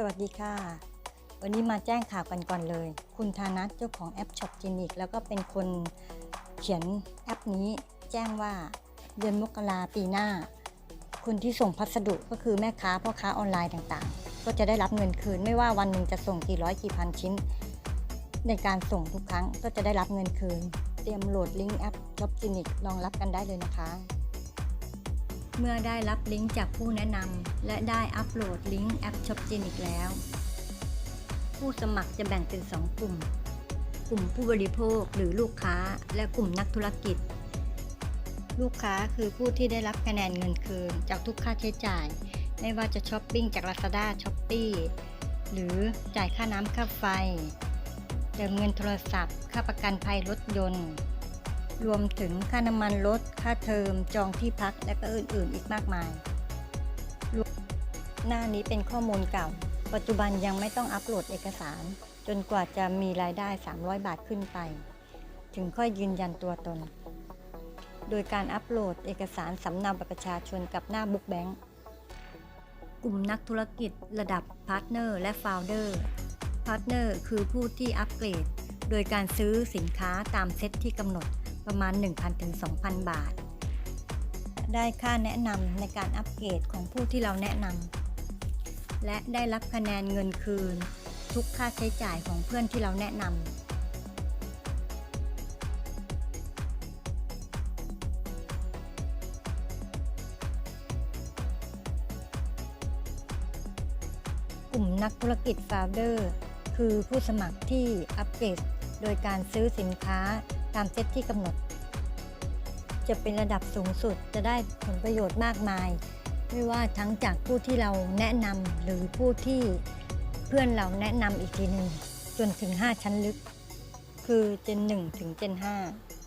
สวัสดีค่ะ วันนี้มาแจ้งข่าวกันก่อนเลย คุณธานัทเจ้าของแอปช็อปจินิกแล้วก็เป็นคนเขียนแอปนี้แจ้งว่าเดือนมกราปีหน้า คนที่ส่งพัสดุก็คือแม่ค้าพ่อค้าออนไลน์ต่างๆ ก็จะได้รับเงินคืนไม่ว่าวันหนึ่งจะส่งกี่ร้อยกี่พันชิ้น ในการส่งทุกครั้งก็จะได้รับเงินคืน เตรียมโหลดลิงก์แอปช็อปจินิกรองรับกันได้เลยนะคะ เมื่อได้รับลิงก์จากผู้แนะนำและได้อัปโหลดลิงก์แอปช็อปจินิกแล้ว ผู้สมัครจะแบ่งเป็น 2 กลุ่ม กลุ่มผู้บริโภคหรือลูกค้าและกลุ่มนักธุรกิจ ลูกค้าคือผู้ที่ได้รับคะแนนเงินคืน จากทุกค่าใช้จ่าย ไม่ว่าจะช้อปปิ้งจาก Lazada s h o p e e หรือจ่ายค่าน้ำค่าไฟ เติมเงินโทรศัพท์ ค่าประกันภัยรถยนต์ รวมถึงค่าน้ำมันรถ ค่าเทอม จองที่พัก และก็อื่นๆ อีกมากมาย หน้านี้เป็นข้อมูลเก่า ปัจจุบันยังไม่ต้องอัปโหลดเอกสาร จนกว่าจะมีรายได้ 300 บาทขึ้นไป ถึงค่อยยืนยันตัวตน โดยการอัปโหลดเอกสารสำเนาบัตรประชาชนกับหน้าบุ๊กแบงก์กลุ่มนักธุรกิจระดับพาร์ทเนอร์และฟาวเดอร์พาร์ทเนอร์คือผู้ที่อัปเกรด โดยการซื้อสินค้าตามเซ็ตที่กำหนด ประมาณ 1,000ถึง2,000 บาท ได้ค่าแนะนำในการอัปเกรดของผู้ที่เราแนะนำและได้รับคะแนนเงินคืน ทุกค่าใช้จ่ายของเพื่อนที่เราแนะนำกลุ่มนักธุรกิจฟาเดอร์ คือผู้สมัครที่อัปเกรดโดยการซื้อสินค้า ตามเซตที่กำหนด จะเป็นระดับสูงสุดจะได้ผลประโยชน์มากมาย ไม่ว่าทั้งจากผู้ที่เราแนะนำหรือผู้ที่เพื่อนเราแนะนำอีกทีหนึ่งจนถึง 5 ชั้นลึก คือเจน1ถึงเจน5